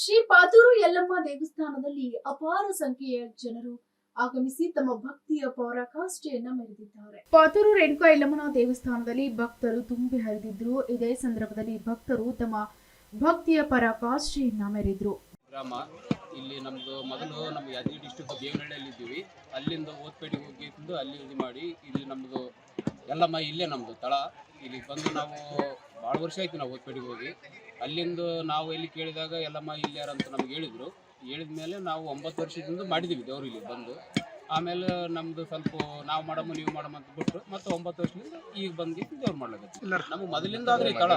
ಶ್ರೀ ಪಾತೂರು ಯಲ್ಲಮ್ಮ ದೇವಸ್ಥಾನದಲ್ಲಿ ಅಪಾರ ಸಂಖ್ಯೆಯ ಜನರು ಆಗಮಿಸಿ ತಮ್ಮ ಭಕ್ತಿಯ ಪೌರಾಕಾಷ್ಠೆಯನ್ನ ಮೆರೆದಿದ್ದಾರೆ. ಪಾತೂರು ರೇಣುಕಾ ಯಲ್ಲಮ್ಮನ ದೇವಸ್ಥಾನದಲ್ಲಿ ಭಕ್ತರು ತುಂಬಿ ಹರಿದಿದ್ರು. ಇದೇ ಸಂದರ್ಭದಲ್ಲಿ ಭಕ್ತರು ತಮ್ಮ ಭಕ್ತಿಯ ಪರಾಕಾಷ್ಠೆಯನ್ನ ಮೆರೆದ್ರು. ಗ್ರಾಮ, ಇಲ್ಲಿ ನಮ್ಮದು ಮೊದಲು ನಮ್ಮ ಯಾದಗಿರಿ ಡಿಸ್ಟಿಕ್ ದೇವನಹಳ್ಳಿಯಲ್ಲಿ ಇದ್ದೀವಿ. ಅಲ್ಲಿಂದ ಓದ್ಪೇಟೆಗೆ ಹೋಗಿದ್ದು ಅಲ್ಲಿ ಇದು ಮಾಡಿ ಇಲ್ಲಿ ನಮ್ಮದು ಎಲ್ಲಮ್ಮ ಇಲ್ಲೇ ನಮ್ದು ತಳ. ಇಲ್ಲಿ ಬಂದು ನಾವು ಭಾಳ ವರ್ಷ ಆಯ್ತು ನಾವು ಓದ್ಪೇಟೆಗೆ ಹೋಗಿ. ಅಲ್ಲಿಂದ ನಾವು ಎಲ್ಲಿ ಕೇಳಿದಾಗ ಎಲ್ಲಮ್ಮ ಇಲ್ಲಿ ಅಂತ ನಮ್ಗೆ ಹೇಳಿದ್ರು. ಹೇಳಿದ ಮೇಲೆ ನಾವು ಒಂಬತ್ತು ವರ್ಷದಿಂದ ಮಾಡಿದ್ದೀವಿ ದೇವ್ರು ಬಂದು. ಆಮೇಲೆ ನಮ್ದು ಸ್ವಲ್ಪ ನಾವು ಮಾಡಮ್ಮ ನೀವು ಮಾಡಮ್ಮ ಅಂತ ಬಿಟ್ಟು ಮತ್ತೆ ಒಂಬತ್ತು ವರ್ಷದಿಂದ ಈಗ ಬಂದು ದೇವ್ರು ಮಾಡ್ಲಾಗತ್ತೆ ನಮಗೆ ಮೊದಲಿಂದ ಆದ್ರೆ ತಳ.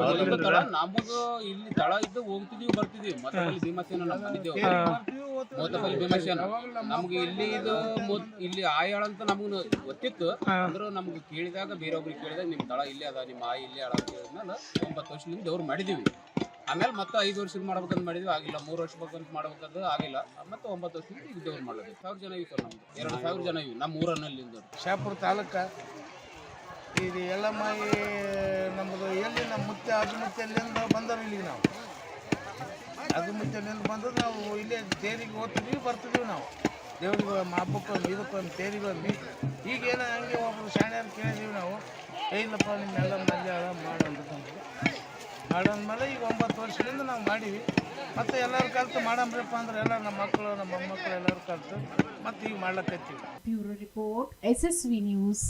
ಮೊದಲಿಂದ ತಳ. ನಮಗ ಇಲ್ಲಿ ತಳ ಇದ್ದು ಹೋಗ್ತಿದೀವಿ ಬರ್ತಿದೀವಿ. ಮತ್ತೆ ಅಲ್ಲಿ ಭೀಮಸೇನ ನಮ್ಮ ಮನಿದೇವ್ರು ಮೋತಪಲ್ಲಿ ಭೀಮಸೇನ. ನಮ್ಗೆ ಇಲ್ಲಿ ಇದು ಇಲ್ಲಿ ಆಯಾಳ ಅಂತ ನಮ್ಗೆ ಗೊತ್ತಿತ್ತು. ಅಂದ್ರೆ ನಮ್ಗೆ ಕೇಳಿದಾಗ ಬೇರೊಬ್ರಿಗೆ ಕೇಳಿದಾಗ ನಿಮ್ ತಳ ಇಲ್ಲೇ ಅದ ನಿಮ್ಮ ಆಯಿ ಇಲ್ಲೇ ಅಳ ಅಂತ ಹೇಳಿದ್ಮೇಲೆ ಒಂಬತ್ತು ವರ್ಷದಿಂದ ದೇವ್ರು ಮಾಡಿದೀವಿ. ಆಮೇಲೆ ಮತ್ತೆ ಐದು ವರ್ಷದ ಮಾಡ್ಬೇಕಂತ ಮಾಡಿದ್ವಿ, ಆಗಿಲ್ಲ. ಮೂರು ವರ್ಷ ಬೇಕಂತ ಮಾಡ್ಬೇಕಂತ ಆಗಿಲ್ಲ. ಮತ್ತೆ ಒಂಬತ್ತು ವರ್ಷದಿಂದ ಈಗ ದೇವ್ರು ಮಾಡೋದು. ಸಾವಿರ ಜನ ಇತ್ತು ನಮ್ದು. ಎರಡು ಸಾವಿರ ಜನ ಇವಿ ನಮ್ಮ ಊರನ್ನಲ್ಲಿ ಶಾಪುರ ತಾಲೂಕ. ಇದು ಎಲ್ಲಮ್ಮ ಈ ನಮ್ಮದು ಎಲ್ಲಿ ನಮ್ಮ ಮುತ್ತೆ ಅಜುಮುತ್ತೆಲ್ಲಿಂದ ಬಂದರು ಇಲ್ಲಿಗೆ ನಾವು. ಅಜುಮುತ್ತೆಲ್ಲಿಂದ ಬಂದ್ರೆ ನಾವು ಇಲ್ಲೇ ತೇರಿಗೆ ಓದ್ತಿದ್ವಿ ಬರ್ತಿದ್ವಿ ನಾವು. ದೇವ್ರಿಗೆ ಹಬ್ಬಕ್ಕೊಮ್ಮೆ ಇದಕ್ಕೊಂದು ತೇರಿಗೊಂದು ಈಗೇನೋ ಹಂಗೆ ಒಬ್ರು ಶಾಣ್ಯರು ಕೇಳಿದೀವಿ ನಾವು. ಏ, ಇಲ್ಲಪ್ಪ ನಿಮ್ಮೆಲ್ಲ ಮಲ್ಯಾಳ ಅಂತ ಮಾಡೋದ್ಮೇಲೆ ಈಗ ವರ್ಷದಿಂದ ನಾವು ಮಾಡೀವಿ ಮತ್ತು ಎಲ್ಲರೂ ಕಲ್ತು ಮಾಡಂಬ್ರಪ್ಪ ಅಂದ್ರೆ ಎಲ್ಲ ನಮ್ಮ ಮಕ್ಕಳು, ನಮ್ಮ ಮೊಮ್ಮಕ್ಕಳು ಎಲ್ಲರೂ ಕಲಿತು, ಮತ್ತೆ ಈಗ ಮಾಡ್ಲಕತ್ತೀವಿ. Bureau report S S V news.